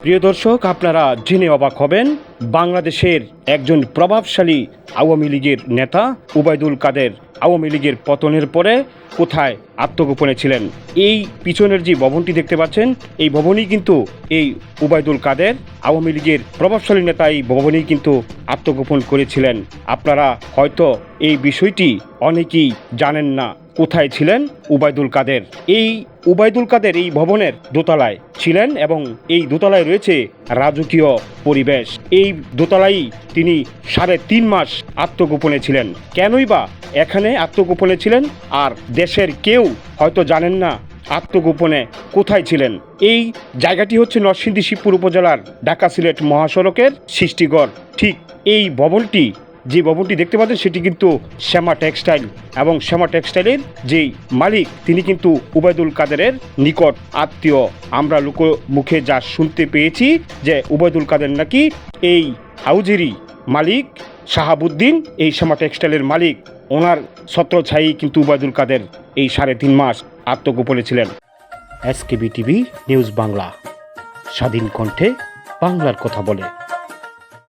প্রিয় দর্শক আপনারা জেনে অবাক হবেন বাংলাদেশের একজন প্রভাবশালী আওয়ামী লীগের নেতা উবায়দুল কাদের আওয়ামী লীগের পতনের পরে কোথায় আত্মগোপনে ছিলেন? এই পিছনের যে ভবনটি দেখতে পাচ্ছেন, এই ভবনই কিন্তু এই উবায়দুল কাদের, আওয়ামী লীগের প্রভাবশালী নেতা এই ভবনেই কিন্তু আত্মগোপন করেছিলেন। আপনারা হয়তো এই বিষয়টি অনেকেই জানেন না, কোথায় ছিলেন উবায়দুল কাদের? এই উবায়দুল কাদের এই ভবনের দোতলায় ছিলেন এবং এই দোতলায় রয়েছে রাজকীয় পরিবেশ। এই দোতলাই তিনি সাড়ে তিন মাস আত্মগোপনে ছিলেন। কেনই বা এখানে আত্মগোপনে ছিলেন? আর দেশের কেউ হয়তো জানেন না আত্মগোপনে কোথায় ছিলেন? এই জায়গাটি হচ্ছে নরসিংদী শিবপুর উপজেলার ঢাকা সিলেট মহাসড়কের সৃষ্টিগড়। ঠিক এই ভবনটি যে ভবনটি দেখতে পাচ্ছেন, সেটি কিন্তু শ্যামা টেক্সটাইল এবং শ্যামা টেক্সটাইলের যেই মালিক, তিনি কিন্তু উবায়দুল কাদেরের নিকট আত্মীয়। আমরা লোক মুখে যা শুনতে পেয়েছি যে উবায়দুল কাদের নাকি এই হাউজেরই মালিক, শাহাবুদ্দিন, এই শ্যামা টেক্সটাইলের মালিক, ওনার ছত্রছায়ী কিন্তু উবায়দুল কাদের এই সাড়ে তিন মাস আত্মগোপনে ছিলেন। এসকেবি টিভি নিউজ বাংলা, স্বাধীন কণ্ঠে বাংলার কথা বলে।